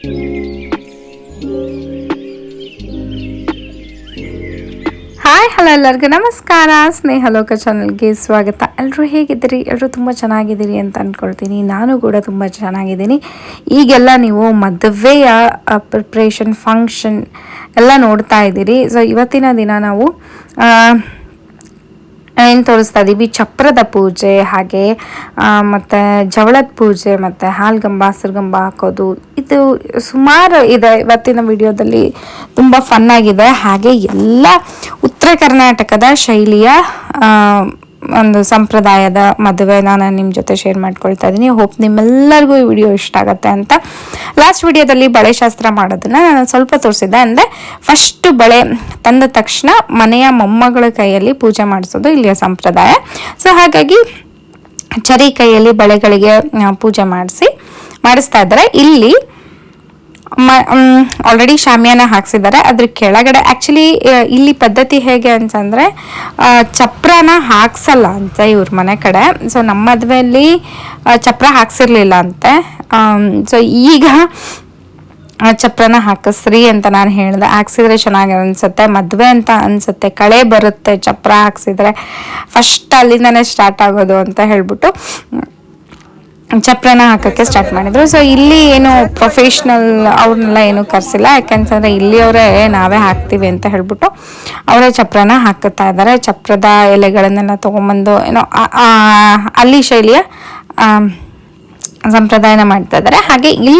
Hi, hello ಎಲ್ಲರಿಗೂ ನಮಸ್ಕಾರ. ಸ್ನೇಹಲೋಕ ಚಾನಲ್ಗೆ ಸ್ವಾಗತ. ಎಲ್ಲರೂ ಹೇಗಿದ್ದೀರಿ? ಎಲ್ಲರೂ ತುಂಬ ಚೆನ್ನಾಗಿದ್ದೀರಿ ಅಂತ ಅಂದ್ಕೊಳ್ತೀನಿ ನಾನು ಕೂಡ ತುಂಬ ಚೆನ್ನಾಗಿದ್ದೀನಿ. ಈಗೆಲ್ಲ ನೀವು ಮದುವೆಯ ಪ್ರಿಪ್ರೇಷನ್ ಫಂಕ್ಷನ್ ಎಲ್ಲ ನೋಡ್ತಾ ಇದ್ದೀರಿ. ಸೊ ಇವತ್ತಿನ ದಿನ ನಾವು ಏನು ತೋರಿಸ್ತಾ ಇದ್ದೀವಿ ಚಪ್ರದ ಪೂಜೆ, ಹಾಗೆ ಮತ್ತು ಜವಳದ ಪೂಜೆ, ಮತ್ತು ಹಾಲ್ಗಂಬ ಹಸಿರುಗಂಬ ಹಾಕೋದು. ಇದು ಸುಮಾರು ಇದೆ. ಇವತ್ತಿನ ವಿಡಿಯೋದಲ್ಲಿ ತುಂಬ ಫನ್ನಾಗಿದೆ ಹಾಗೆ ಎಲ್ಲ ಉತ್ತರ ಕರ್ನಾಟಕದ ಶೈಲಿಯ ಒಂದು ಸಂಪ್ರದಾಯದ ಮದುವೆ ನಾನು ನಿಮ್ಮ ಜೊತೆ ಶೇರ್ ಮಾಡ್ಕೊಳ್ತಾ ಇದ್ದೀನಿ ಹೋಪ್ ನಿಮ್ಮೆಲ್ಲರಿಗೂ ಈ ವಿಡಿಯೋ ಇಷ್ಟ ಆಗುತ್ತೆ ಅಂತ. ಲಾಸ್ಟ್ ವಿಡಿಯೋದಲ್ಲಿ ಬಳೆ ಶಾಸ್ತ್ರ ಮಾಡೋದನ್ನು ನಾನು ಸ್ವಲ್ಪ ತೋರಿಸಿದ್ದೆ. ಅಂದರೆ ಫಸ್ಟ್ ಬಳೆ ತಂದ ತಕ್ಷಣ ಮನೆಯ ಮೊಮ್ಮಗಳ ಕೈಯಲ್ಲಿ ಪೂಜೆ ಮಾಡಿಸೋದು ಇಲ್ಲಿಯ ಸಂಪ್ರದಾಯ. ಸೊ ಹಾಗಾಗಿ ಚರಿ ಕೈಯಲ್ಲಿ ಬಳೆಗಳಿಗೆ ಪೂಜೆ ಮಾಡಿಸಿ, ಮಾಡಿಸ್ತಾ ಇದ್ದಾರೆ. ಇಲ್ಲಿ ಆಲ್ರೆಡಿ ಶಾಮಿಯಾನ ಹಾಕ್ಸಿದ್ದಾರೆ. ಅದ್ರ ಕೆಳಗಡೆ ಆ್ಯಕ್ಚುಲಿ ಇಲ್ಲಿ ಪದ್ಧತಿ ಹೇಗೆ ಅಂತಂದರೆ ಚಪ್ರನ ಹಾಕ್ಸಲ್ಲ ಅಂತ ಇವ್ರ ಮನೆ ಕಡೆ. ಸೊ ನಮ್ಮ ಮದುವೆಯಲ್ಲಿ ಚಪ್ರ ಹಾಕ್ಸಿರ್ಲಿಲ್ಲ ಅಂತೆ. ಸೊ ಈಗ ಚಪ್ರನ ಹಾಕಿಸ್ರಿ ಅಂತ ನಾನು ಹೇಳಿದೆ. ಹಾಕ್ಸಿದ್ರೆ ಚೆನ್ನಾಗಿ ಅನ್ಸುತ್ತೆ. ಮದುವೆ ಅಂತ ಅನ್ಸುತ್ತೆ. ಕಳೆ ಬರುತ್ತೆ, ಚಪ್ರ ಹಾಕ್ಸಿದ್ರೆ. ಫಸ್ಟ್ ಅಲ್ಲಿಂದನೇ ಸ್ಟಾರ್ಟ್ ಆಗೋದು ಅಂತ ಹೇಳ್ಬಿಟ್ಟು ಚಪ್ರನ ಹಾಕಕ್ಕೆ ಸ್ಟಾರ್ಟ್ ಮಾಡಿದ್ರು. ಸೊ ಇಲ್ಲಿ ಏನು ಪ್ರೊಫೆಷ್ನಲ್ ಅವ್ರನ್ನೆಲ್ಲ ಏನು ಕರೆಸಿಲ್ಲ. ಯಾಕೆಂತಂದ್ರೆ ಇಲ್ಲಿಯವರೇ ನಾವೇ ಹಾಕ್ತೀವಿ ಅಂತ ಹೇಳ್ಬಿಟ್ಟು ಅವರೇ ಚಪ್ರನ ಹಾಕುತ್ತಾ ಇದ್ದಾರೆ. ಚಪ್ರದ ಎಲೆಗಳನ್ನೆಲ್ಲ ತೊಗೊಂಬಂದು, ಏನೋ ಅಲ್ಲಿ ಶೈಲಿಯ ಸಂಪ್ರದಾಯನ ಮಾಡ್ತಾ ಇದ್ದಾರೆ. ಹಾಗೆ ಇಲ್ಲಿ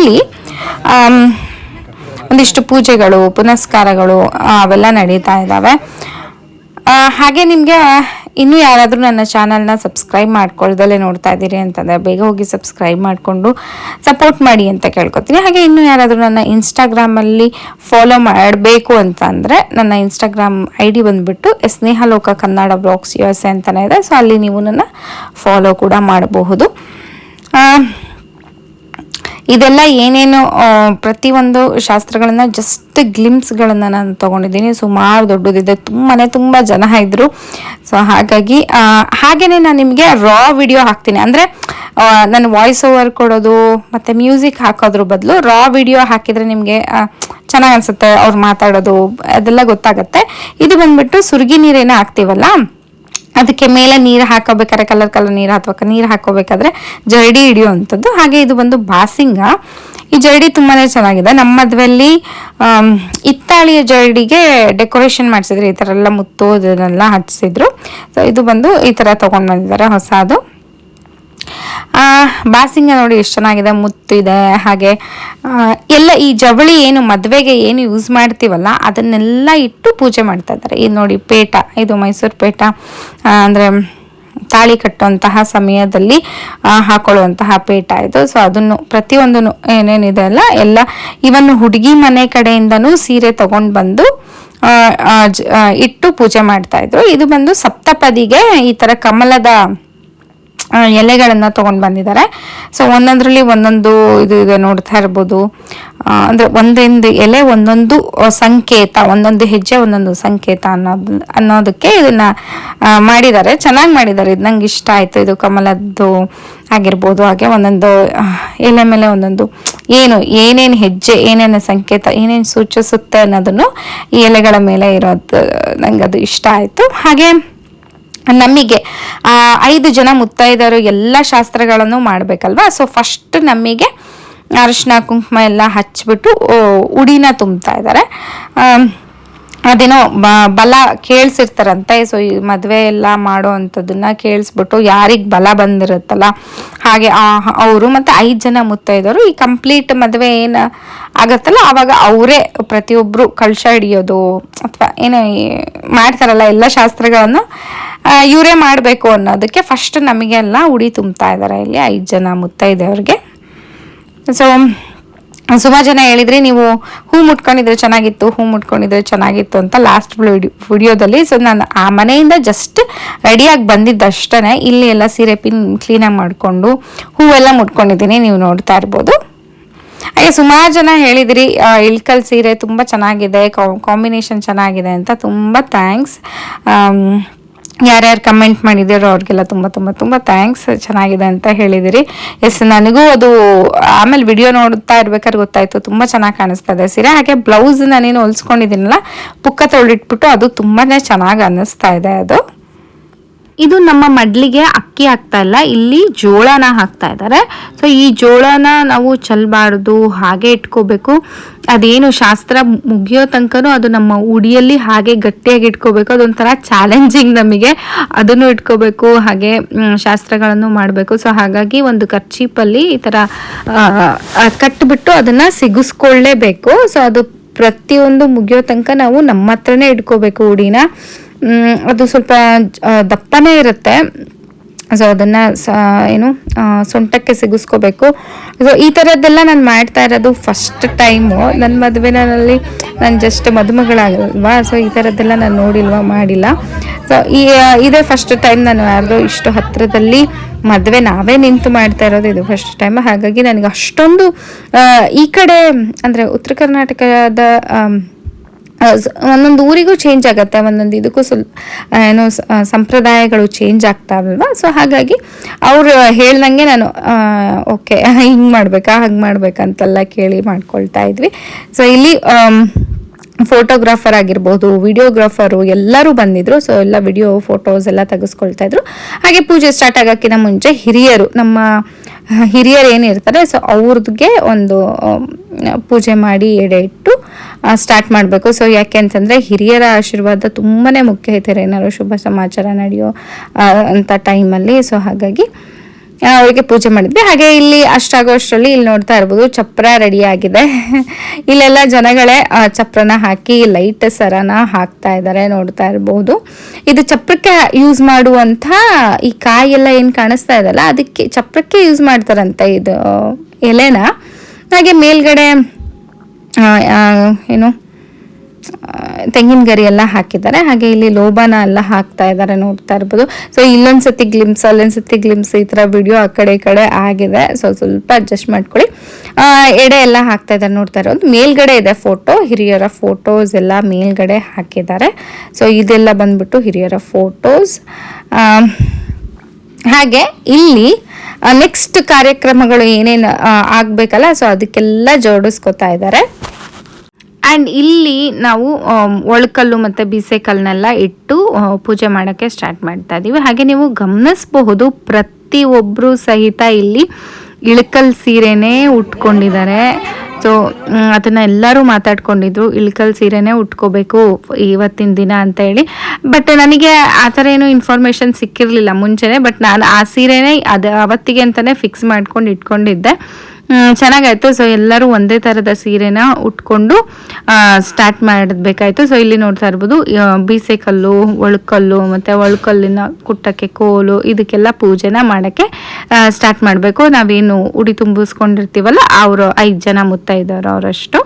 ಒಂದಿಷ್ಟು ಪೂಜೆಗಳು, ಪುನಸ್ಕಾರಗಳು ಅವೆಲ್ಲ ನಡೀತಾ ಇದ್ದಾವೆ. ಹಾಗೆ ನಿಮಗೆ ಇನ್ನೂ ಯಾರಾದರೂ ನನ್ನ ಚಾನಲ್ನ ಸಬ್ಸ್ಕ್ರೈಬ್ ಮಾಡ್ಕೊಳ್ದಲ್ಲೇ ನೋಡ್ತಾ ಇದ್ದೀರಿ ಅಂತಂದರೆ ಬೇಗ ಹೋಗಿ ಸಬ್ಸ್ಕ್ರೈಬ್ ಮಾಡಿಕೊಂಡು ಸಪೋರ್ಟ್ ಮಾಡಿ ಅಂತ ಕೇಳ್ಕೊತೀನಿ. ಹಾಗೆ ಇನ್ನೂ ಯಾರಾದರೂ ನನ್ನ ಇನ್ಸ್ಟಾಗ್ರಾಮಲ್ಲಿ ಫಾಲೋ ಮಾಡಬೇಕು ಅಂತಂದರೆ ನನ್ನ ಇನ್ಸ್ಟಾಗ್ರಾಮ್ ಐ ಡಿ ಬಂದುಬಿಟ್ಟು Snehaloka Kannada blogs U S A ಅಂತಲೇ ಇದೆ. ಸೊ ಅಲ್ಲಿ ನೀವು ನನ್ನ ಫಾಲೋ ಕೂಡ ಮಾಡಬಹುದು. ಇದೆಲ್ಲ ಏನೇನು ಪ್ರತಿಯೊಂದು ಶಾಸ್ತ್ರಗಳನ್ನ ಜಸ್ಟ್ ಗ್ಲಿಮ್ಸ್ಗಳನ್ನು ನಾನು ತೊಗೊಂಡಿದ್ದೀನಿ. ಸುಮಾರು ದೊಡ್ಡದಿದೆ. ತುಂಬಾ ತುಂಬ ಜನ ಇದ್ದರು ಸೊ ಹಾಗಾಗಿ ಹಾಗೆಯೇ ನಾನು ನಿಮಗೆ ರಾ ವಿಡಿಯೋ ಹಾಕ್ತೀನಿ. ಅಂದರೆ ನಾನು ವಾಯ್ಸ್ ಓವರ್ ಕೊಡೋದು, ಮತ್ತು ಮ್ಯೂಸಿಕ್ ಹಾಕೋದ್ರ ಬದಲು ರಾ ವಿಡಿಯೋ ಹಾಕಿದರೆ ನಿಮಗೆ ಚೆನ್ನಾಗಿ ಅನ್ಸುತ್ತೆ ಅವ್ರು ಮಾತಾಡೋದು. ಅದೆಲ್ಲ ಗೊತ್ತಾಗುತ್ತೆ. ಇದು ಬಂದ್ಬಿಟ್ಟು ಸುರ್ಗಿ ನೀರೇನ ಹಾಕ್ತೀವಲ್ಲ? ಅದಕ್ಕೆ ಮೇಲೆ ನೀರು ಹಾಕೋಬೇಕಾದ್ರೆ ಕಲರ್ ಕಲರ್ ನೀರು ಹಾಕ್ಬೇಕು. ನೀರು ಹಾಕೋಬೇಕಾದ್ರೆ ಜರಡಿ ಹಿಡಿಯುವಂಥದ್ದು. ಹಾಗೆ ಇದು ಬಂದು ಬಾಸಿಂಗ. ಈ ಜರಡಿ ತುಂಬಾ ಚೆನ್ನಾಗಿದೆ. ನಮ್ಮ ಮದುವೆಯಲ್ಲಿ ಇತ್ತಾಳಿಯ ಜರಡಿಗೆ ಡೆಕೋರೇಷನ್ ಮಾಡಿಸಿದ್ರು. ಈ ಥರ ಎಲ್ಲ ಮುತ್ತೋದನ್ನೆಲ್ಲ ಹಚ್ಚಿಸಿದ್ರು ಸೊ ಇದು ಬಂದು ಈ ಥರ ತೊಗೊಂಡು ಬಂದಿದ್ದಾರೆ ಹೊಸದು. ಬಾಸಿಂಗ ನೋಡಿ ಎಷ್ಟು ಚೆನ್ನಾಗಿದೆ, ಮುತ್ತು ಇದೆ, ಹಾಗೆ ಎಲ್ಲ ಈ ಜವಳಿ ಏನು, ಮದುವೆಗೆ ಏನು ಯೂಸ್ ಮಾಡ್ತೀವಲ್ಲ, ಅದನ್ನೆಲ್ಲ ಇಟ್ಟು ಪೂಜೆ ಮಾಡ್ತಾ ಇದ್ದಾರೆ. ಇದು ನೋಡಿ ಪೇಟ, ಇದು ಮೈಸೂರು ಪೇಟ ಅಂದರೆ ತಾಳಿ ಕಟ್ಟುವಂತಹ ಸಮಯದಲ್ಲಿ ಹಾಕೊಳ್ಳುವಂತಹ ಪೇಟ ಇದು. ಸೊ ಅದನ್ನು ಪ್ರತಿಯೊಂದನ್ನು ಏನೇನಿದೆ ಅಲ್ಲ, ಎಲ್ಲ ಇವನ್ನು ಹುಡುಗಿ ಮನೆ ಕಡೆಯಿಂದನೂ ಸೀರೆ ತಗೊಂಡು ಬಂದು ಇಟ್ಟು ಪೂಜೆ ಮಾಡ್ತಾ ಇದ್ರು. ಇದು ಬಂದು ಸಪ್ತಪದಿಗೆ ಈ ತರ ಕಮಲದ ಎಲೆಗಳನ್ನ ತಗೊಂಡ್ ಬಂದಿದ್ದಾರೆ. ಸೊ ಒಂದೊಂದ್ರಲ್ಲಿ ಒಂದೊಂದು ಇದು ಇದೆ ನೋಡ್ತಾ ಇರ್ಬೋದು. ಅಂದರೆ ಒಂದೊಂದು ಎಲೆ ಒಂದೊಂದು ಸಂಕೇತ, ಒಂದೊಂದು ಹೆಜ್ಜೆ, ಒಂದೊಂದು ಸಂಕೇತ ಅನ್ನೋದು, ಅನ್ನೋದಕ್ಕೆ ಇದನ್ನ ಮಾಡಿದ್ದಾರೆ. ಚೆನ್ನಾಗಿ ಮಾಡಿದ್ದಾರೆ. ಇದು ನಂಗೆ ಇಷ್ಟ ಆಯ್ತು. ಇದು ಕಮಲದ್ದು ಆಗಿರ್ಬೋದು. ಹಾಗೆ ಒಂದೊಂದು ಎಲೆ ಮೇಲೆ ಒಂದೊಂದು ಏನು, ಏನೇನು ಹೆಜ್ಜೆ, ಏನೇನು ಸಂಕೇತ, ಏನೇನು ಸೂಚಿಸುತ್ತೆ ಅನ್ನೋದನ್ನು ಈ ಎಲೆಗಳ ಮೇಲೆ ಇರೋದು, ನಂಗೆ ಅದು ಇಷ್ಟ ಆಯ್ತು. ಹಾಗೆ ನಮಗೆ ಐದು ಜನ ಮುತ್ತೈದರು ಎಲ್ಲ ಶಾಸ್ತ್ರಗಳನ್ನು ಮಾಡಬೇಕಲ್ವಾ? ಸೊ ಫಸ್ಟ್ ನಮಗೆ ಅರಿಶಿನ, ಕುಂಕುಮ ಎಲ್ಲ ಹಚ್ಚಿಬಿಟ್ಟು ಉಡಿನ ತುಂಬ್ತಾ ಇದ್ದಾರೆ. ಅದೇನೋ ಬಲ ಕೇಳಿಸಿರ್ತಾರಂತೆ. ಸೊ ಈ ಮದುವೆ ಎಲ್ಲ ಮಾಡೋ ಅಂಥದ್ದನ್ನ ಕೇಳಿಸ್ಬಿಟ್ಟು ಯಾರಿಗೆ ಬಲ ಬಂದಿರುತ್ತಲ್ಲ, ಹಾಗೆ ಅವರು ಮತ್ತು ಐದು ಜನ ಮುತ್ತೈದವರು, ಈ ಕಂಪ್ಲೀಟ್ ಮದುವೆ ಏನು ಆಗತ್ತಲ್ಲ ಆವಾಗ ಅವರೇ ಪ್ರತಿಯೊಬ್ಬರು ಕಳಶ ಹಿಡಿಯೋದು, ಅಥವಾ ಏನು ಮಾಡ್ತಾರಲ್ಲ ಎಲ್ಲ ಶಾಸ್ತ್ರಗಳನ್ನು ಇವರೇ ಮಾಡಬೇಕು ಅನ್ನೋದಕ್ಕೆ ಫಸ್ಟ್ ನಮಗೆಲ್ಲ ಉಡಿ ತುಂಬ್ತಾ ಇದ್ದಾರೆ ಇಲ್ಲಿ ಐದು ಜನ ಮುತ್ತೈದೆಯವ್ರಿಗೆ. ಸೊ ಸುಮಾರು ಜನ ಹೇಳಿದ್ರಿ ನೀವು ಹೂ ಮುಟ್ಕೊಂಡಿದ್ರೆ ಚೆನ್ನಾಗಿತ್ತು, ಹೂ ಮುಟ್ಕೊಂಡಿದ್ರೆ ಚೆನ್ನಾಗಿತ್ತು ಅಂತ ಲಾಸ್ಟ್ ವಿಡಿಯೋದಲ್ಲಿ ಸೊ ನಾನು ಆ ಮನೆಯಿಂದ ಜಸ್ಟ್ ರೆಡಿಯಾಗಿ ಬಂದಿದ್ದಷ್ಟೇ ಇಲ್ಲಿ ಎಲ್ಲ ಸೀರೆ ಪಿನ್ ಕ್ಲೀನಾಗಿ ಮಾಡಿಕೊಂಡು ಹೂವೆಲ್ಲ ಮುಟ್ಕೊಂಡಿದ್ದೀನಿ, ನೀವು ನೋಡ್ತಾ ಇರ್ಬೋದು. ಹಾಗೆ ಸುಮಾರು ಜನ ಹೇಳಿದಿರಿ ಇಳ್ಕಲ್ ಸೀರೆ ತುಂಬ ಚೆನ್ನಾಗಿದೆ ಕಾಂಬಿನೇಷನ್ ಚೆನ್ನಾಗಿದೆ ಅಂತ, ತುಂಬ ಥ್ಯಾಂಕ್ಸ್ ಯಾರ್ಯಾರು ಕಮೆಂಟ್ ಮಾಡಿದ್ದೀರೋ ಅವ್ರಿಗೆಲ್ಲ ತುಂಬ ತುಂಬ ತುಂಬ ಥ್ಯಾಂಕ್ಸ್ ಚೆನ್ನಾಗಿದೆ ಅಂತ ಹೇಳಿದಿರಿ. ಎಸ್ ನನಗೂ ಅದು ಆಮೇಲೆ ವಿಡಿಯೋ ನೋಡ್ತಾ ಇರ್ಬೇಕಾದ್ರೆ ಗೊತ್ತಾಯಿತು. ತುಂಬ ಚೆನ್ನಾಗಿ ಕಾಣಿಸ್ತಾ ಇದೆ. ಸೀರೆ, ಹಾಗೆ ಬ್ಲೌಸ್ ನಾನೇನು ಹೊಲ್ಸ್ಕೊಂಡಿದ್ದೀನಲ್ಲ, ಪುಕ್ಕ ತೊಳಿಟ್ಬಿಟ್ಟು ಅದು ತುಂಬಾ ಚೆನ್ನಾಗಿ ಅನ್ನಿಸ್ತಾ ಇದೆ ಅದು. ಇದು ನಮ್ಮ ಮಡ್ಲಿಗೆ ಅಕ್ಕಿ ಹಾಕ್ತಾ ಇಲ್ಲ, ಇಲ್ಲಿ ಜೋಳನ ಹಾಕ್ತಾ ಇದ್ದಾರೆ. ಸೊ ಈ ಜೋಳನ ನಾವು ಚಲ್ಬಾರ್ದು, ಹಾಗೆ ಇಟ್ಕೋಬೇಕು. ಅದೇನು ಶಾಸ್ತ್ರ ಮುಗಿಯೋ ತನಕನೂ ಅದು ನಮ್ಮ ಉಡಿಯಲ್ಲಿ ಹಾಗೆ ಗಟ್ಟಿಯಾಗಿ ಇಟ್ಕೋಬೇಕು. ಅದೊಂಥರ ಚಾಲೆಂಜಿಂಗ್ ನಮಗೆ. ಅದನ್ನು ಇಟ್ಕೋಬೇಕು, ಹಾಗೆ ಶಾಸ್ತ್ರಗಳನ್ನು ಮಾಡಬೇಕು. ಸೊ ಹಾಗಾಗಿ ಒಂದು ಕರ್ಚೀಪಲ್ಲಿ ಈ ಥರ ಕಟ್ಟಿಬಿಟ್ಟು ಅದನ್ನು ಸಿಗಿಸ್ಕೊಳ್ಳೇಬೇಕು. ಸೊ ಅದು ಪ್ರತಿಯೊಂದು ಮುಗಿಯೋ ತನಕ ನಾವು ನಮ್ಮ ಹತ್ರನೇ ಇಟ್ಕೋಬೇಕು ಉಡಿನ. ಅದು ಸ್ವಲ್ಪ ದಪ್ಪನೇ ಇರುತ್ತೆ. ಸೊ ಅದನ್ನು ಸ, ಏನು ಸೊಂಟಕ್ಕೆ ಸಿಗಿಸ್ಕೋಬೇಕು. ಸೊ ಈ ಥರದ್ದೆಲ್ಲ ನಾನು ಮಾಡ್ತಾ ಇರೋದು ಫಸ್ಟ್ ಟೈಮು ನನ್ನ ಮದುವೆನಲ್ಲಿ ನಾನು ಜಸ್ಟ್ ಮದುಮಗಳಾಗಲ್ವಾ? ಸೊ ಈ ಥರದ್ದೆಲ್ಲ ನಾನು ನೋಡಿಲ್ವಾ, ಮಾಡಿಲ್ಲ. ಸೊ ಈ ಇದೇ ಫಸ್ಟ್ ಟೈಮ್ ನಾನು ಯಾರ್ದೋ ಇಷ್ಟು ಹತ್ತಿರದಲ್ಲಿ ಮದುವೆ ನಾವೇ ನಿಂತು ಮಾಡ್ತಾ ಇರೋದು ಇದು ಫಸ್ಟ್ ಟೈಮ್ ಹಾಗಾಗಿ ನನಗೆ ಅಷ್ಟೊಂದು ಈ ಕಡೆ, ಅಂದರೆ ಉತ್ತರ ಕರ್ನಾಟಕದ ಒಂದೊಂದು ಊರಿಗೂ ಚೇಂಜ್ ಆಗುತ್ತೆ, ಒಂದೊಂದು ಇದಕ್ಕೂ ಸ್ವಲ್ಪ ಏನು ಸಂಪ್ರದಾಯಗಳು ಚೇಂಜ್ ಆಗ್ತಾವಲ್ವಾ ಸೊ ಹಾಗಾಗಿ ಅವರು ಹೇಳ್ದಂಗೆ ನಾನು ಓಕೆ ಹಿಂಗೆ ಮಾಡಬೇಕಾ, ಹಂಗೆ ಮಾಡ್ಬೇಕಂತೆಲ್ಲ ಕೇಳಿ ಮಾಡ್ಕೊಳ್ತಾ ಇದ್ವಿ. ಸೊ ಇಲ್ಲಿ ಫೋಟೋಗ್ರಾಫರ್ ಆಗಿರ್ಬೋದು ವಿಡಿಯೋಗ್ರಾಫರು ಎಲ್ಲರೂ ಬಂದಿದ್ರು. ಸೊ ಎಲ್ಲ ವಿಡಿಯೋ ಫೋಟೋಸ್ ಎಲ್ಲ ತೆಗೆಸ್ಕೊಳ್ತಾ ಇದ್ರು. ಹಾಗೆ ಪೂಜೆ ಸ್ಟಾರ್ಟ್ ಆಗೋಕ್ಕಿಂತ ಮುಂಚೆ ಹಿರಿಯರು, ನಮ್ಮ ಹಿರಿಯರು ಏನಿರ್ತಾರೆ ಸೊ ಅವ್ರದ್ಗೆ ಒಂದು ಪೂಜೆ ಮಾಡಿ ಎಡೆ ಇಟ್ಟು ಸ್ಟಾರ್ಟ್ ಮಾಡಬೇಕು. ಸೊ ಯಾಕೆ ಅಂತಂದರೆ ಹಿರಿಯರ ಆಶೀರ್ವಾದ ತುಂಬಾ ಮುಖ್ಯ ಐತೆ ಏನಾದ್ರು ಶುಭ ಸಮಾಚಾರ ನಡೆಯೋ ಅಂಥ ಟೈಮಲ್ಲಿ ಸೊ ಹಾಗಾಗಿ ಅವರಿಗೆ ಪೂಜೆ ಮಾಡಿದ್ವಿ. ಹಾಗೆ ಇಲ್ಲಿ ಅಷ್ಟಾಗೋ ಅಷ್ಟರಲ್ಲಿ ಇಲ್ಲಿ ನೋಡ್ತಾ ಇರ್ಬೋದು, ಚಪ್ರ ರೆಡಿ ಆಗಿದೆ. ಇಲ್ಲೆಲ್ಲ ಜನಗಳೇ ಚಪ್ರನ ಹಾಕಿ ಲೈಟ್ ಸರನ ಹಾಕ್ತಾ ಇದ್ದಾರೆ ನೋಡ್ತಾ ಇರ್ಬೋದು. ಇದು ಚಪ್ರಕ್ಕೆ ಯೂಸ್ ಮಾಡುವಂಥ ಈ ಕಾಯಿ ಎಲ್ಲ ಏನು ಕಾಣಿಸ್ತಾ ಇದೆಲ್ಲ ಅದಕ್ಕೆ, ಚಪ್ರಕ್ಕೆ ಯೂಸ್ ಮಾಡ್ತಾರಂತೆ ಇದು ಎಲೆನ. ಹಾಗೆ ಮೇಲ್ಗಡೆ ಏನು ತೆಂಗಿನ ಗರಿ ಎಲ್ಲ ಹಾಕಿದ್ದಾರೆ. ಹಾಗೆ ಇಲ್ಲಿ ಲೋಬಾನ ಎಲ್ಲ ಹಾಕ್ತಾ ಇದ್ದಾರೆ ನೋಡ್ತಾ ಇರ್ಬೋದು. ಸೊ ಇಲ್ಲೊಂದು ಸತಿ ಗ್ಲಿಮ್ಸ್ ಅಲ್ಲೊಂದು ಸತಿ ಗ್ಲಿಮ್ಸ್ ಈ ಥರ ವಿಡಿಯೋ ಆ ಕಡೆ ಈ ಕಡೆ ಆಗಿದೆ. ಸೊ ಸ್ವಲ್ಪ ಅಡ್ಜಸ್ಟ್ ಮಾಡ್ಕೊಳ್ಳಿ. ಎಡೆ ಎಲ್ಲ ಹಾಕ್ತಾ ಇದ್ದಾರೆ ನೋಡ್ತಾ ಇರೋದು. ಮೇಲ್ಗಡೆ ಇದೆ ಫೋಟೋ ಹಿರಿಯರ ಫೋಟೋಸ್ ಎಲ್ಲ ಮೇಲ್ಗಡೆ ಹಾಕಿದ್ದಾರೆ. ಸೊ ಇದೆಲ್ಲ ಬಂದ್ಬಿಟ್ಟು ಹಿರಿಯರ ಫೋಟೋಸ್ ಹಾಗೆ ಇಲ್ಲಿ ನೆಕ್ಸ್ಟ್ ಕಾರ್ಯಕ್ರಮಗಳು ಏನೇನು ಆಗಬೇಕಲ್ಲ ಸೊ ಅದಕ್ಕೆಲ್ಲ ಜೋಡಿಸ್ಕೊತಾ ಇದ್ದಾರೆ. ಆ್ಯಂಡ್ ಇಲ್ಲಿ ನಾವು ಆಮ್, ಒಳಕಲ್ಲು ಮತ್ತು ಬೀಸೆಕಲ್ಲನ್ನೆಲ್ಲ ಇಟ್ಟು ಪೂಜೆ ಮಾಡೋಕ್ಕೆ ಸ್ಟಾರ್ಟ್ ಮಾಡ್ತಾ ಇದ್ದೀವಿ ಹಾಗೆ ನೀವು ಗಮನಿಸಬಹುದು ಪ್ರತಿಯೊಬ್ಬರು ಸಹಿತ ಇಲ್ಲಿ ಇಳಕಲ್ ಸೀರೆನೇ ಉಟ್ಕೊಂಡಿದ್ದಾರೆ. ಸೊ ಅದನ್ನು ಎಲ್ಲರೂ ಮಾತಾಡ್ಕೊಂಡಿದ್ರು ಇಳಕಲ್ ಸೀರೆನೇ ಉಟ್ಕೋಬೇಕು ಇವತ್ತಿನ ದಿನ ಅಂತ ಹೇಳಿ. ಬಟ್ ನನಗೆ ಆ ಥರ ಏನು ಇನ್ಫಾರ್ಮೇಷನ್ ಸಿಕ್ಕಿರಲಿಲ್ಲ ಮುಂಚೆನೇ ಬಟ್ ನಾನು ಆ ಸೀರೆನೇ ಅದು ಅವತ್ತಿಗೆ ಅಂತಲೇ ಫಿಕ್ಸ್ ಮಾಡ್ಕೊಂಡು ಇಟ್ಕೊಂಡಿದ್ದೆ. ಚೆನ್ನಾಗಾಯ್ತು. ಸೊ ಎಲ್ಲರೂ ಒಂದೇ ಥರದ ಸೀರೆನ ಉಟ್ಕೊಂಡು ಸ್ಟಾರ್ಟ್ ಮಾಡಬೇಕಾಯ್ತು ಸೊ ಇಲ್ಲಿ ನೋಡ್ತಾ ಇರ್ಬೋದು ಬೀಸೆಕಲ್ಲು ಬೀಸೆ ಕಲ್ಲು, ಒಳಕಲ್ಲು, ಮತ್ತು ಒಳಕಲ್ಲಿನ ಕುಟ್ಟಕ್ಕೆ ಕೋಲು, ಇದಕ್ಕೆಲ್ಲ ಪೂಜೆನ ಮಾಡೋಕ್ಕೆ ಸ್ಟಾರ್ಟ್ ಮಾಡಬೇಕು. ನಾವೇನು ಉಡಿ ತುಂಬಿಸ್ಕೊಂಡಿರ್ತೀವಲ್ಲ, ಅವರು ಐದು ಜನ ಮುತ್ತೈದವರು ಅವರಷ್ಟು.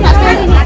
ಅಷ್ಟೇ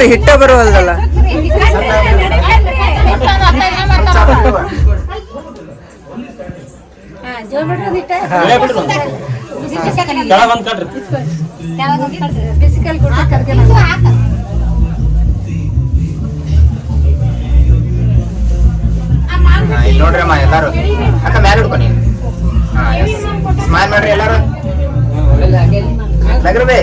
ಕೊಟ್ರಿ ಹಿಟ್ಟ ಬರುವಲ್ದಲ್ಲ? ನೋಡ್ರಿ ಅಮ್ಮ ಎಲ್ಲಾರು. ಅಕ್ಕ ಮ್ಯಾಲ ಹಿಡ್ಕೊನಿ ಹಾ ಸ್ಮೈಲ್ ಮಾಡ್ರಿ ಎಲ್ಲಾರು. ನಗರಬೇ.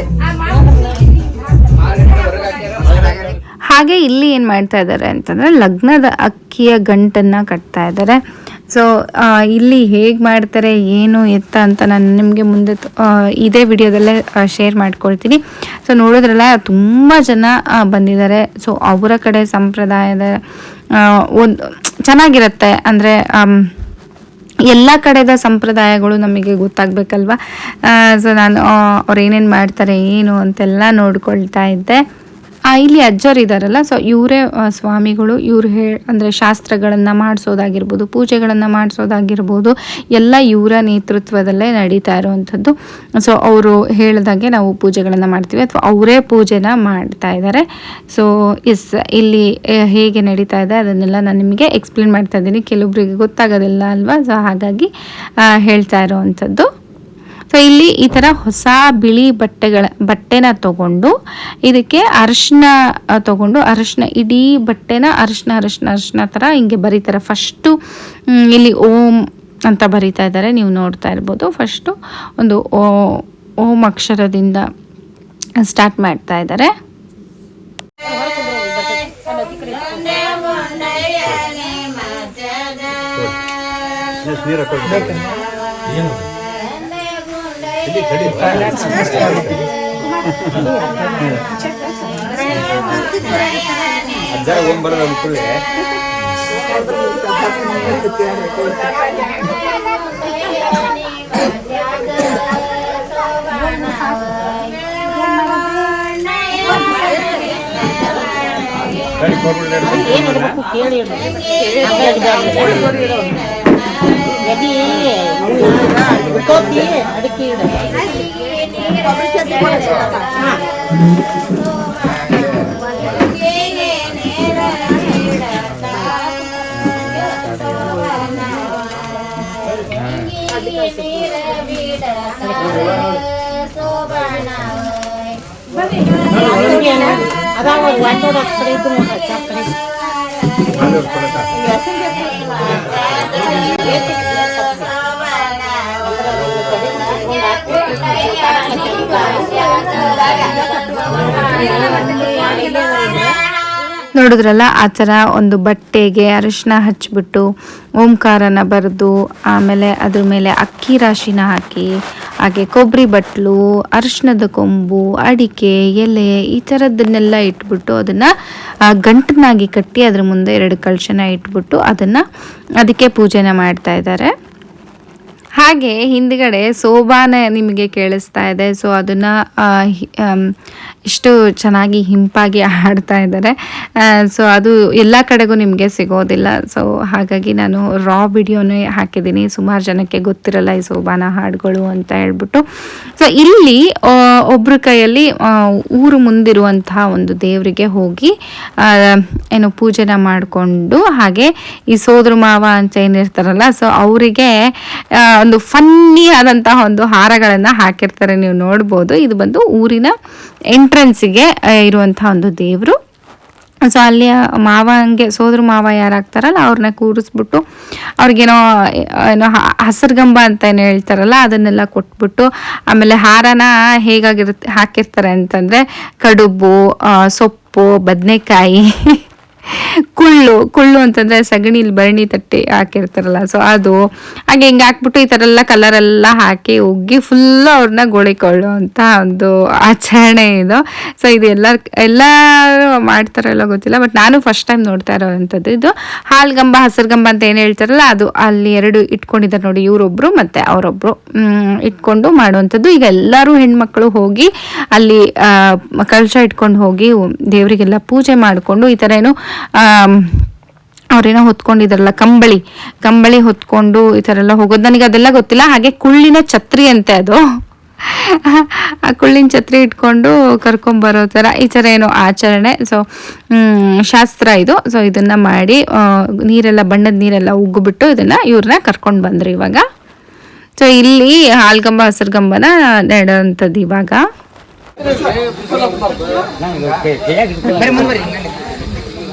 ಹಾಗೆ ಇಲ್ಲಿ ಏನು ಮಾಡ್ತಾ ಇದ್ದಾರೆ ಅಂತಂದರೆ ಲಗ್ನದ ಅಕ್ಕಿಯ ಗಂಟನ್ನು ಕಟ್ತಾ ಇದ್ದಾರೆ ಸೊ ಇಲ್ಲಿ ಹೇಗೆ ಮಾಡ್ತಾರೆ, ಏನು ಎತ್ತ ಅಂತ ನಾನು ನಿಮಗೆ ಮುಂದೆ ಇದೇ ವಿಡಿಯೋದಲ್ಲೇ ಶೇರ್ ಮಾಡ್ಕೊಳ್ತೀನಿ. ಸೊ ನೋಡೋದ್ರಲ್ಲ, ತುಂಬ ಜನ ಬಂದಿದ್ದಾರೆ. ಸೊ ಅವರ ಕಡೆ ಸಂಪ್ರದಾಯದ ಒಂದು, ಚೆನ್ನಾಗಿರುತ್ತೆ. ಅಂದರೆ ಎಲ್ಲ ಕಡೆದ ಸಂಪ್ರದಾಯಗಳು ನಮಗೆ ಗೊತ್ತಾಗಬೇಕಲ್ವ? ಸೊ ನಾನು ಅವ್ರು ಏನೇನು ಮಾಡ್ತಾರೆ, ಏನು ಅಂತೆಲ್ಲ ನೋಡ್ಕೊಳ್ತಾ ಇದ್ದೆ. ಇಲ್ಲಿ ಅಜ್ಜರು ಇದ್ದಾರಲ್ಲ ಸೊ ಇವರೇ ಸ್ವಾಮಿಗಳು, ಇವ್ರು ಹೇ, ಅಂದರೆ ಶಾಸ್ತ್ರಗಳನ್ನು ಮಾಡಿಸೋದಾಗಿರ್ಬೋದು, ಪೂಜೆಗಳನ್ನು ಮಾಡಿಸೋದಾಗಿರ್ಬೋದು, ಎಲ್ಲ ಇವರ ನೇತೃತ್ವದಲ್ಲೇ ನಡೀತಾ ಇರುವಂಥದ್ದು. ಸೊ ಅವರು ಹೇಳಿದಾಗೆ ನಾವು ಪೂಜೆಗಳನ್ನು ಮಾಡ್ತೀವಿ, ಅಥವಾ ಅವರೇ ಪೂಜೆನ ಮಾಡ್ತಾ ಇದ್ದಾರೆ ಸೊ ಎಸ್ ಇಲ್ಲಿ ಹೇಗೆ ನಡೀತಾ ಇದೆ, ಅದನ್ನೆಲ್ಲ ನಾನು ನಿಮಗೆ ಎಕ್ಸ್ಪ್ಲೇನ್ ಮಾಡ್ತಾ ಇದ್ದೀನಿ. ಕೆಲವೊಬ್ಬರಿಗೆ ಗೊತ್ತಾಗೋದಿಲ್ಲ ಅಲ್ವಾ? ಸೊ ಹಾಗಾಗಿ ಹೇಳ್ತಾ ಇರೋವಂಥದ್ದು. ಸೊ ಇಲ್ಲಿ ಈ ಥರ ಹೊಸ ಬಿಳಿ ಬಟ್ಟೆಗಳ ಬಟ್ಟೆನ ತಗೊಂಡು ಇದಕ್ಕೆ ಅರಶಿನ ತಗೊಂಡು ಅರಶಿನ ಇಡೀ ಬಟ್ಟೆನ ಅರಿಶಿನ ಅರಿಶಿನ ಅರಿಶಿನ ಥರ ಹಿಂಗೆ ಬರೀತಾರೆ. ಫಸ್ಟು ಇಲ್ಲಿ ಓಂ ಅಂತ ಬರೀತಾ ಇದ್ದಾರೆ. ನೀವು ನೋಡ್ತಾ ಇರ್ಬೋದು. ಫಸ್ಟು ಒಂದು ಓ ಓಂ ಅಕ್ಷರದಿಂದ ಸ್ಟಾರ್ಟ್ ಮಾಡ್ತಾ ಇದ್ದಾರೆ. ಅಜ್ಜಾರ ಹೋಗಿ ಬರೋದು ಅನ್ಕೊಳ್ಳಿ ಎಡಿ ಕೋಪಿ ಅದಕ್ಕೆ அதான் ஒரு வண்டோட ನೋಡಿದ್ರಲ್ಲ, ಆ ಥರ ಒಂದು ಬಟ್ಟೆಗೆ ಅರಿಶಿನ ಹಚ್ಚಿಬಿಟ್ಟು ಓಂಕಾರನ ಬರೆದು, ಆಮೇಲೆ ಅದ್ರ ಮೇಲೆ ಅಕ್ಕಿ ರಾಶಿನ ಹಾಕಿ, ಹಾಗೆ ಕೊಬ್ಬರಿ ಬಟ್ಲು ಅರಿಶಿನದ ಕೊಂಬು, ಅಡಿಕೆ, ಎಲೆ ಈ ಥರದನ್ನೆಲ್ಲ ಇಟ್ಬಿಟ್ಟು ಅದನ್ನು ಗಂಟನಾಗಿ ಕಟ್ಟಿ ಅದ್ರ ಮುಂದೆ ಎರಡು ಕಳಶನ ಇಟ್ಬಿಟ್ಟು ಅದನ್ನು ಅದಕ್ಕೆ ಪೂಜೆನ ಮಾಡ್ತಾ ಇದ್ದಾರೆ. ಹಾಗೆ ಹಿಂದ್ಗಡೆ ಸೋಬಾನ ನಿಮಗೆ ಕೇಳಿಸ್ತಾ ಇದೆ. ಸೊ ಅದನ್ನು ಇಷ್ಟು ಚೆನ್ನಾಗಿ ಹಿಂಪಾಗಿ ಹಾಡ್ತಾ ಇದ್ದಾರೆ. ಸೊ ಅದು ಎಲ್ಲ ಕಡೆಗೂ ನಿಮಗೆ ಸಿಗೋದಿಲ್ಲ. ಸೊ ಹಾಗಾಗಿ ನಾನು ರಾ ವಿಡಿಯೋನೇ ಹಾಕಿದ್ದೀನಿ. ಸುಮಾರು ಜನಕ್ಕೆ ಗೊತ್ತಿರಲ್ಲ ಈ ಸೋಬಾನ ಹಾಡುಗಳು ಅಂತ ಹೇಳ್ಬಿಟ್ಟು. ಸೊ ಇಲ್ಲಿ ಒಬ್ಬರ ಕೈಯಲ್ಲಿ ಊರು ಮುಂದಿರುವಂತಹ ಒಂದು ದೇವರಿಗೆ ಹೋಗಿ ಏನು ಪೂಜೆನ ಮಾಡಿಕೊಂಡು ಹಾಗೆ ಈ ಸೋದ್ರ ಮಾವ ಅಂತ ಏನಿರ್ತಾರಲ್ಲ ಸೊ ಅವರಿಗೆ ಒಂದು ಫನ್ನಿ ಆದಂತಹ ಒಂದು ಹಾರಗಳನ್ನು ಹಾಕಿರ್ತಾರೆ, ನೀವು ನೋಡ್ಬೋದು. ಇದು ಬಂದು ಊರಿನ ಎಂಟ್ರೆನ್ಸಿಗೆ ಇರುವಂತಹ ಒಂದು ದೇವರು. ಸೊ ಅಲ್ಲಿ ಮಾವಂಗೆ, ಸೋದ್ರ ಮಾವ ಯಾರಾಗ್ತಾರಲ್ಲ, ಅವ್ರನ್ನ ಕೂರಿಸ್ಬಿಟ್ಟು ಅವ್ರಿಗೇನೋ, ಏನೋ ಹಸರ್ಗಂಬ ಅಂತ ಏನು ಹೇಳ್ತಾರಲ್ಲ, ಅದನ್ನೆಲ್ಲ ಕೊಟ್ಬಿಟ್ಟು ಆಮೇಲೆ ಹಾರನ ಹೇಗಾಗಿರುತ್ತೆ, ಹಾಕಿರ್ತಾರೆ ಅಂತಂದರೆ ಕಡುಬು ಸೊಪ್ಪು, ಬದನೆಕಾಯಿ ಕುಳ್ಳು ಕುಳ್ಳು ಅಂತಂದ್ರೆ ಸಗಣಿಲಿ ಬರಣಿ ತಟ್ಟಿ ಹಾಕಿರ್ತಾರಲ್ಲ ಸೊ ಅದು ಹಾಗೆ ಹಿಂಗೆ ಹಾಕ್ಬಿಟ್ಟು ಈ ಥರ ಎಲ್ಲ ಕಲರ್ ಎಲ್ಲ ಹಾಕಿ ಉಗ್ಗಿ ಫುಲ್ ಅವ್ರನ್ನ ಗೋಳಿಕೊಳ್ಳೋ ಅಂತ ಒಂದು ಆಚರಣೆ ಇದು. ಸೊ ಇದು ಎಲ್ಲ ಎಲ್ಲರೂ ಮಾಡ್ತಾರಲ್ಲ ಗೊತ್ತಿಲ್ಲ ಬಟ್ ನಾನು ಫಸ್ಟ್ ಟೈಮ್ ನೋಡ್ತಾ ಇರೋವಂಥದ್ದು ಇದು. ಹಾಲ್ಗಂಬ ಹಸಿರುಗಂಬ ಅಂತ ಏನು ಹೇಳ್ತಾರಲ್ಲ, ಅದು ಅಲ್ಲಿ ಎರಡು ಇಟ್ಕೊಂಡಿದ್ದಾರೆ ನೋಡಿ ಇವರೊಬ್ರು ಮತ್ತೆ ಅವರೊಬ್ರು. ಇಟ್ಕೊಂಡು ಮಾಡುವಂಥದ್ದು. ಈಗ ಎಲ್ಲರೂ ಹೆಣ್ಮಕ್ಳು ಹೋಗಿ ಅಲ್ಲಿ ಕಳಶ ಇಟ್ಕೊಂಡು ಹೋಗಿ ದೇವರಿಗೆಲ್ಲ ಪೂಜೆ ಮಾಡಿಕೊಂಡು ಈ ಥರ ಏನು ಅವ್ರೇನೋ ಹೊತ್ಕೊಂಡಿದ್ರಲ್ಲ ಕಂಬಳಿ ಕಂಬಳಿ ಹೊತ್ಕೊಂಡು ಈ ಥರ ಎಲ್ಲ ಹೋಗೋದು. ನನಗೆ ಅದೆಲ್ಲ ಗೊತ್ತಿಲ್ಲ ಹಾಗೆ ಕುಳ್ಳಿನ ಛತ್ರಿ ಅಂತೆ ಅದು. ಆ ಕುಳ್ಳಿನ ಛತ್ರಿ ಇಟ್ಕೊಂಡು ಕರ್ಕೊಂಬರೋ ಥರ ಈ ಥರ ಏನೋ ಆಚರಣೆ. ಸೊ ಶಾಸ್ತ್ರ ಇದು. ಸೊ ಇದನ್ನ ಮಾಡಿ ನೀರೆಲ್ಲ ಬಣ್ಣದ ನೀರೆಲ್ಲ ಉಗ್ಗಿಬಿಟ್ಟು ಇದನ್ನ ಇವ್ರನ್ನ ಕರ್ಕೊಂಡು ಬಂದ್ರಿ ಇವಾಗ. ಸೊ ಇಲ್ಲಿ ಹಾಲ್ಗಂಬ ಹಸಿರುಗಂಬನ ನೆಡೋಂಥದ್ದು ಇವಾಗ.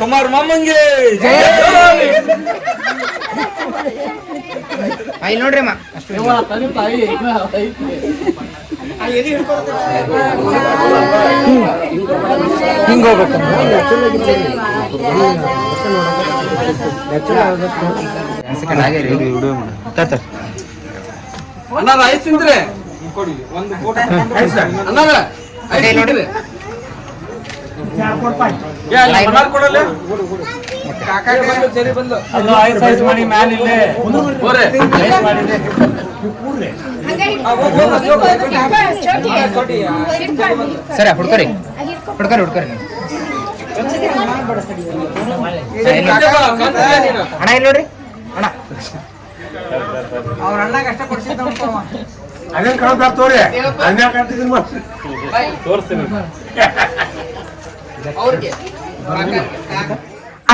ಕುಮಾರ್ ಮಾಮಂಗೆ ಇಲ್ಲಿ ನೋಡ್ರಿ ಅಮ್ಮ ಅಷ್ಟು ತಾಯಿ ಹಿಂಗ ಹೋಗ್ಬೇಕು ಸೆಕೆಂಡ್ ಆಗೇ ರೀ ಅಣ್ಣ ರೈಸ್ ತಿಂದ್ರಿ ಒಂದು ಫೋಟೋ ಅಣ್ಣಾರ ಕೈ ನೋಡ್ರಿ. ಸರಿ ಬಂದು ಮಾಡಿ ಮ್ಯಾಲ ಇಲ್ಲೇ. ಹೋರೆ ಸರಿ ಅಣ್ಣ ಅವ್ರ ಹುಡ್ಕೊರಿ. ಅಣ್ಣ ಕಷ್ಟ ಕೊಡ್ಸಿದ್ದ ಅಣ್ಣ ಹಂಗಂಗ್ ಕಾಣ್ತಾರ ತೋರಿ? ಹಂಗ ಕಾಣ್ತಿದ್ದೀನಿ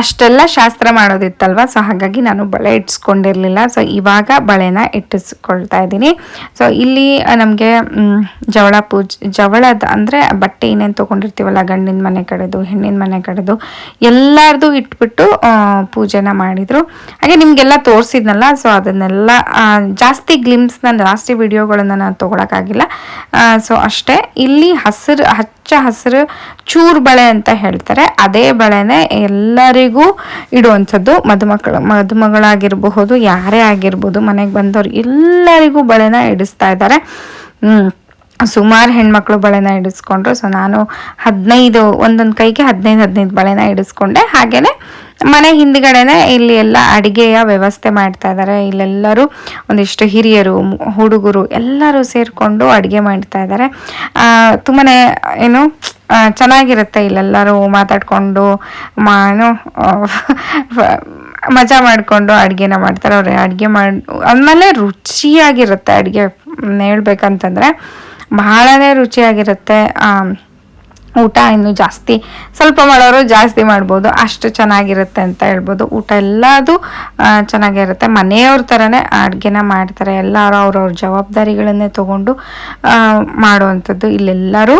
ಅಷ್ಟೆಲ್ಲ ಶಾಸ್ತ್ರ ಮಾಡೋದಿತ್ತಲ್ವ? ಸೊ ಹಾಗಾಗಿ ನಾನು ಬಳೆ ಇಟ್ಸ್ಕೊಂಡಿರಲಿಲ್ಲ. ಸೊ ಇವಾಗ ಬಳೆನ ಇಟ್ಟಿಸ್ಕೊಳ್ತಾ ಇದ್ದೀನಿ. ಸೊ ಇಲ್ಲಿ ನಮಗೆ ಜವಳ ಪೂಜೆ ಜವಳದ ಅಂದರೆ ಬಟ್ಟೆ ಏನೇನು ತೊಗೊಂಡಿರ್ತೀವಲ್ಲ ಗಂಡಿನ ಮನೆ ಕಡೆದು ಹೆಣ್ಣಿನ ಮನೆ ಕಡೆದು ಎಲ್ಲರದು ಇಟ್ಬಿಟ್ಟು ಪೂಜೆನ ಮಾಡಿದರು. ಹಾಗೆ ನಿಮಗೆಲ್ಲ ತೋರಿಸಿದ್ನಲ್ಲ ಸೊ ಅದನ್ನೆಲ್ಲ ಜಾಸ್ತಿ ಗ್ಲಿಮ್ಸ್ನ ಜಾಸ್ತಿ ವಿಡಿಯೋಗಳನ್ನು ನಾನು ತೊಗೊಳಕ್ಕಾಗಿಲ್ಲ. ಸೊ ಅಷ್ಟೇ. ಇಲ್ಲಿ ಹಸಿರು ಹಚ್ಚ ಹಸಿರು ಚೂರು ಬಳೆ ಅಂತ ಹೇಳ್ತಾರೆ. ಅದೇ ಬಳೆನೇ ಎಲ್ಲರಿಗೂ ಇಡುವಂಥದ್ದು. ಮದುಮಕ್ಕಳು, ಮದುಮಗಳಾಗಿರಬಹುದು, ಯಾರೇ ಆಗಿರ್ಬೋದು, ಮನೆಗೆ ಬಂದವ್ರು ಎಲ್ಲರಿಗೂ ಬಳೆನ ಇಡಿಸ್ತಾ ಇದ್ದಾರೆ. ಸುಮಾರು ಹೆಣ್ಮಕ್ಳು ಬಳೆನ ಇಡಿಸ್ಕೊಂಡ್ರು. ಸೊ, ನಾನು ಹದಿನೈದು, ಒಂದೊಂದು ಕೈಗೆ ಹದಿನೈದು ಹದಿನೈದು ಬಳೆನ ಇಡಿಸ್ಕೊಂಡೆ. ಹಾಗೇನೆ ಮನೆ ಹಿಂದ್ಗಡೆನೆ ಇಲ್ಲಿ ಎಲ್ಲ ಅಡಿಗೆಯ ವ್ಯವಸ್ಥೆ ಮಾಡ್ತಾ ಇದ್ದಾರೆ ಇಲ್ಲೆಲ್ಲರೂ ಒಂದಿಷ್ಟು ಹಿರಿಯರು, ಹುಡುಗರು ಎಲ್ಲರೂ ಸೇರಿಕೊಂಡು ಅಡುಗೆ ಮಾಡ್ತಾ ಇದ್ದಾರೆ ತುಂಬಾ ಏನು ಚೆನ್ನಾಗಿರುತ್ತೆ ಇಲ್ಲೆಲ್ಲರೂ ಮಾತಾಡ್ಕೊಂಡು, ಮಾ, ಏನು ಮಜಾ ಮಾಡಿಕೊಂಡು ಅಡುಗೆನ ಮಾಡ್ತಾರೆ. ಅವ್ರು ಅಡುಗೆ ಮಾಡಿ ಆಮೇಲೆ ರುಚಿಯಾಗಿರುತ್ತೆ ಅಡುಗೆ. ಹೇಳ್ಬೇಕಂತಂದರೆ ಬಹಳನೇ ರುಚಿಯಾಗಿರುತ್ತೆ ಊಟ ಇನ್ನು ಜಾಸ್ತಿ, ಸ್ವಲ್ಪ ಮಾಡೋರು ಜಾಸ್ತಿ ಮಾಡ್ಬೋದು, ಅಷ್ಟು ಚೆನ್ನಾಗಿರುತ್ತೆ ಅಂತ ಹೇಳ್ಬೋದು. ಊಟ ಎಲ್ಲದು ಚೆನ್ನಾಗೇ ಚೆನ್ನಾಗಿರುತ್ತೆ. ಮನೆಯವ್ರ ಥರನೇ ಅಡುಗೆನ ಮಾಡ್ತಾರೆ. ಎಲ್ಲರೂ ಅವ್ರವ್ರ ಜವಾಬ್ದಾರಿಗಳನ್ನೇ ತೊಗೊಂಡು ಮಾಡುವಂಥದ್ದು. ಇಲ್ಲೆಲ್ಲರೂ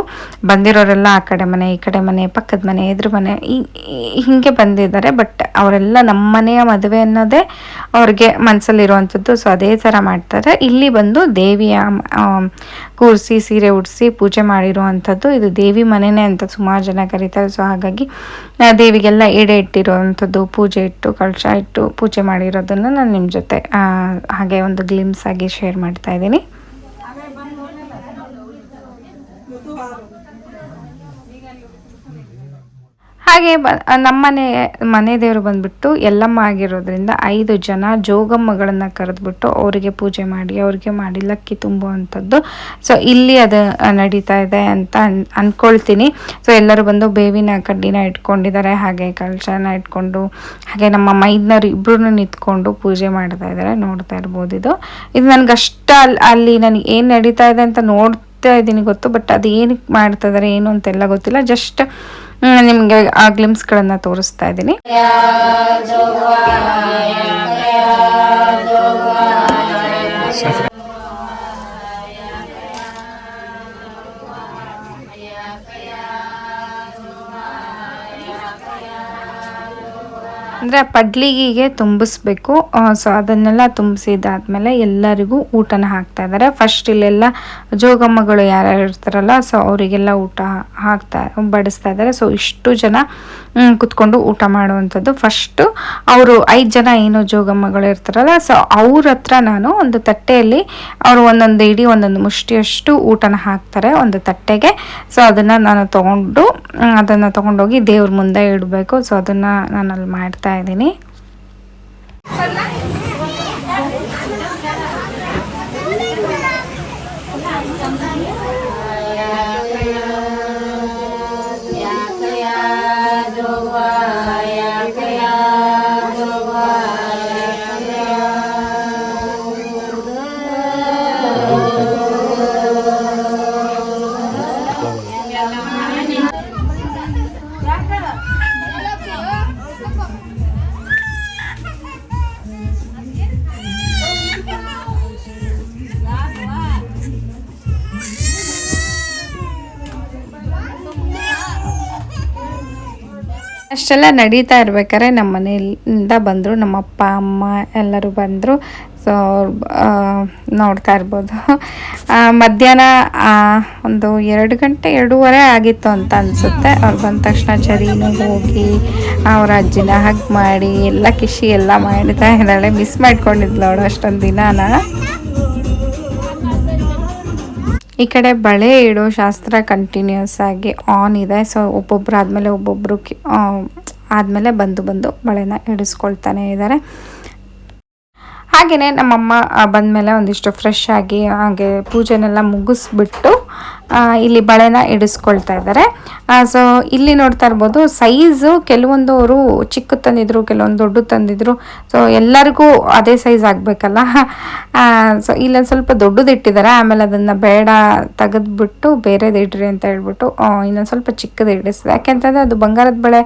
ಬಂದಿರೋರೆಲ್ಲ ಆ ಕಡೆ ಮನೆ, ಈ ಕಡೆ ಮನೆ, ಪಕ್ಕದ ಮನೆ, ಎದುರು ಮನೆ ಹೀಗೆ ಬಂದಿದ್ದಾರೆ. ಬಟ್ ಅವರೆಲ್ಲ ನಮ್ಮ ಮನೆಯ ಮದುವೆ ಅನ್ನೋದೇ ಅವ್ರಿಗೆ ಮನಸ್ಸಲ್ಲಿರುವಂಥದ್ದು ಸೊ ಅದೇ ಥರ ಮಾಡ್ತಾರೆ. ಇಲ್ಲಿ ಬಂದು ದೇವಿಯ ಕೂರಿಸಿ, ಸೀರೆ ಉಡಿಸಿ, ಪೂಜೆ ಮಾಡಿರುವಂಥದ್ದು. ಇದು ದೇವಿ ಮನೆನೇ ಅಂತ ಸುಮಾರು ಜನ ಕರೀತಾರೆ. ಸೊ ಹಾಗಾಗಿ ದೇವಿಗೆಲ್ಲ ಎಡೆ ಇಟ್ಟಿರುವಂಥದ್ದು, ಪೂಜೆ ಇಟ್ಟು, ಕಳಶ ಇಟ್ಟು ಪೂಜೆ ಮಾಡಿರೋದನ್ನು ನಾನು ನಿಮ್ಮ ಜೊತೆ ಹಾಗೆ ಒಂದು ಗ್ಲಿಮ್ಸ್ ಆಗಿ ಶೇರ್ ಮಾಡ್ತಾ ಇದ್ದೀನಿ. ಹಾಗೆ ಬ ನಮ್ಮನೆ, ಮನೆ ದೇವರು ಬಂದ್ಬಿಟ್ಟು ಎಲ್ಲಮ್ಮ ಆಗಿರೋದ್ರಿಂದ ಐದು ಜನ ಜೋಗಮ್ಮಗಳನ್ನು ಕರೆದ್ಬಿಟ್ಟು ಅವರಿಗೆ ಪೂಜೆ ಮಾಡಿ, ಅವ್ರಿಗೆ ಮಾಡಿ ಲಕ್ಕಿ ತುಂಬುವಂಥದ್ದು. ಸೊ ಇಲ್ಲಿ ಅದು ನಡೀತಾ ಇದೆ ಅಂತ ಅನ್, ಅನ್ಕೊಳ್ತೀನಿ. ಸೊ ಎಲ್ಲರೂ ಬಂದು ಬೇವಿನ ಕಡ್ಡಿನ ಇಟ್ಕೊಂಡಿದ್ದಾರೆ, ಹಾಗೆ ಕಲಶನ ಇಟ್ಕೊಂಡು, ಹಾಗೆ ನಮ್ಮ ಮೈದ್ನರು ಇಬ್ಬರೂ ನಿಂತ್ಕೊಂಡು ಪೂಜೆ ಮಾಡ್ತಾ ಇದ್ದಾರೆ, ನೋಡ್ತಾ ಇರ್ಬೋದು ಇದು. ಇದು ನನಗೆ ಅಲ್ಲಿ ಅಲ್ಲಿ ನನಗೆ ಏನು ನಡೀತಾ ಇದೆ ಅಂತ ನೋಡ್ತಾ ಇದ್ದೀನಿ ಗೊತ್ತು, ಬಟ್ ಅದು ಏನಕ್ಕೆ ಮಾಡ್ತಾ ಇದ್ದಾರೆ, ಏನು ಅಂತೆಲ್ಲ ಗೊತ್ತಿಲ್ಲ. ಜಸ್ಟ್ ನಿಮಗೆ ಆ ಗ್ಲಿಮ್ಸ್ಗಳನ್ನು ತೋರಿಸ್ತಾ ಇದ್ದೀನಿ. ಅಂದರೆ ಪಡ್ಲಿಗೆ ತುಂಬಿಸ್ಬೇಕು. ಸೊ ಅದನ್ನೆಲ್ಲ ತುಂಬಿಸಿದಾದ್ಮೇಲೆ ಎಲ್ಲರಿಗೂ ಊಟನ ಹಾಕ್ತಾ ಇದ್ದಾರೆ ಫಸ್ಟ್ ಇಲ್ಲೆಲ್ಲ ಜೋಗಮ್ಮಗಳು ಯಾರ್ಯಾರು ಇರ್ತಾರಲ್ಲ ಸೊ ಅವರಿಗೆಲ್ಲ ಊಟ ಹಾಕ್ತಾ ಬಡಿಸ್ತಾ ಇದ್ದಾರೆ ಸೊ ಇಷ್ಟು ಜನ ಕುತ್ಕೊಂಡು ಊಟ ಮಾಡುವಂಥದ್ದು. ಫಸ್ಟು ಅವರು ಐದು ಜನ ಏನು ಜೋಗಮ್ಮಗಳು ಇರ್ತಾರಲ್ಲ ಸೊ ಅವ್ರ ಹತ್ರ ನಾನು ಒಂದು ತಟ್ಟೆಯಲ್ಲಿ ಅವರು ಒಂದೊಂದು ಇಡೀ ಒಂದೊಂದು ಮುಷ್ಟಿಯಷ್ಟು ಊಟನ ಹಾಕ್ತಾರೆ ಒಂದು ತಟ್ಟೆಗೆ. ಸೊ ಅದನ್ನು ನಾನು ತೊಗೊಂಡು ಅದನ್ನು ತೊಗೊಂಡೋಗಿ ದೇವ್ರ ಮುಂದೆ ಇಡಬೇಕು. ಸೊ ಅದನ್ನು ನಾನು ಅಲ್ಲಿ ಮಾಡ್ತಾ ಇದ್ದೀನಿ. ಅಷ್ಟೆಲ್ಲ ನಡೀತಾ ಇರ್ಬೇಕಾದ್ರೆ ನಮ್ಮ ಮನೆಯಿಂದ ಬಂದರು, ನಮ್ಮ ಅಪ್ಪ, ಅಮ್ಮ ಎಲ್ಲರೂ ಬಂದರು. ಸೊ ನೋಡ್ತಾ ಇರ್ಬೋದು. ಮಧ್ಯಾಹ್ನ ಒಂದು ಎರಡು ಗಂಟೆ, ಎರಡೂವರೆ ಆಗಿತ್ತು ಅಂತ ಅನಿಸುತ್ತೆ. ಅವ್ರು ಬಂದ ತಕ್ಷಣ ಚರೀನು ಹೋಗಿ, ಅವ್ರ ಅಜ್ಜಿನ ಹಗ್ ಮಾಡಿ, ಎಲ್ಲ ಕಿಶಿ ಎಲ್ಲ ಮಾಡಿತಾ ಇದ್ದಾಳೆ ಮಿಸ್ ಮಾಡ್ಕೊಂಡಿದ್ಲು ಅವಳು ಅಷ್ಟೊಂದು ದಿನಾನ. ಈ ಕಡೆ ಬಳೆ ಇಡೋ ಶಾಸ್ತ್ರ ಕಂಟಿನ್ಯೂಸ್ ಆಗಿ ಆನ್ ಇದೆ. ಸೊ ಒಬ್ಬೊಬ್ರು ಆದಮೇಲೆ ಒಬ್ಬೊಬ್ಬರು ಆದಮೇಲೆ ಬಂದು ಬಂದು ಬಳೆನ ಇಡಿಸ್ಕೊಳ್ತಾನೆ ಇದ್ದಾರೆ ಹಾಗೆಯೇ ನಮ್ಮಮ್ಮ ಬಂದಮೇಲೆ ಒಂದಿಷ್ಟು ಫ್ರೆಶ್ ಆಗಿ ಹಾಗೆ ಪೂಜೆನೆಲ್ಲ ಮುಗಿಸ್ಬಿಟ್ಟು ಇಲ್ಲಿ ಬಳೆನ ಇಡಿಸ್ಕೊಳ್ತಾ ಇದ್ದಾರೆ. ಸೊ ಇಲ್ಲಿ ನೋಡ್ತಾ ಇರ್ಬೋದು ಸೈಜು ಕೆಲವೊಂದು ಅವರು ಚಿಕ್ಕ ತಂದಿದ್ರು, ಕೆಲವೊಂದು ದೊಡ್ಡ ತಂದಿದ್ರು. ಸೊ ಎಲ್ಲರಿಗೂ ಅದೇ ಸೈಜ್ ಆಗಬೇಕಲ್ಲ. ಸೊ ಇಲ್ಲೊಂದು ಸ್ವಲ್ಪ ದೊಡ್ಡದು ಇಟ್ಟಿದ್ದಾರೆ. ಆಮೇಲೆ ಅದನ್ನು ಬೇಡ ತೆಗೆದ್ಬಿಟ್ಟು ಬೇರೆದು ಇಡ್ರಿ ಅಂತ ಹೇಳ್ಬಿಟ್ಟು ಇನ್ನೊಂದು ಸ್ವಲ್ಪ ಚಿಕ್ಕದು ಇಡಿಸಿದೆ. ಯಾಕೆಂತಂದರೆ ಅದು ಬಂಗಾರದ ಬಳೆ,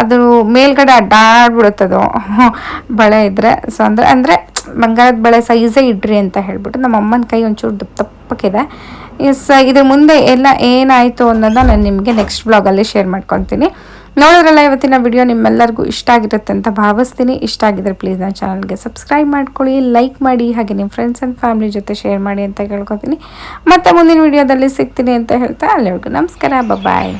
ಅದು ಮೇಲ್ಗಡೆ ಅಡ್ಡಾಡ್ಬಿಡುತ್ತದು ಬಳೆ ಇದ್ದರೆ ಸೊ ಅಂದರೆ ಅಂದರೆ ಬಂಗಾರದ ಬಳೆ ಸೈಜೇ ಇಡ್ರಿ ಅಂತ ಹೇಳ್ಬಿಟ್ಟು ನಮ್ಮ ಅಮ್ಮನ ಕೈ ಒಂಚೂರು ದಪ್ಪ ದಪ್ಪಕ್ಕಿದೆ ಎಸ್ ಇದ್ರ ಮುಂದೆ ಎಲ್ಲ ಏನಾಯಿತು ಅನ್ನೋದನ್ನ ನಾನು ನಿಮಗೆ ನೆಕ್ಸ್ಟ್ ಬ್ಲಾಗಲ್ಲಿ ಶೇರ್ ಮಾಡ್ಕೊತೀನಿ ನೋಡಿದ್ರಲ್ಲ ಇವತ್ತಿನ ವಿಡಿಯೋ ನಿಮ್ಮೆಲ್ಲರಿಗೂ ಇಷ್ಟ ಆಗಿರುತ್ತೆ ಅಂತ ಭಾವಿಸ್ತೀನಿ. ಇಷ್ಟ ಆಗಿದ್ರೆ ಪ್ಲೀಸ್ ನನ್ನ ಚಾನಲ್ಗೆ ಸಬ್ಸ್ಕ್ರೈಬ್ ಮಾಡ್ಕೊಳ್ಳಿ ಲೈಕ್ ಮಾಡಿ, ಹಾಗೆ ನಿಮ್ಮ ಫ್ರೆಂಡ್ಸ್ ಆ್ಯಂಡ್ ಫ್ಯಾಮಿಲಿ ಜೊತೆ ಶೇರ್ ಮಾಡಿ ಅಂತ ಕೇಳ್ಕೊತೀನಿ. ಮತ್ತೆ ಮುಂದಿನ ವಿಡಿಯೋದಲ್ಲಿ ಸಿಗ್ತೀನಿ ಅಂತ ಹೇಳ್ತಾ ಅಲ್ಲಿವರೆಗೂ ನಮಸ್ಕಾರ. ಬಾಯ್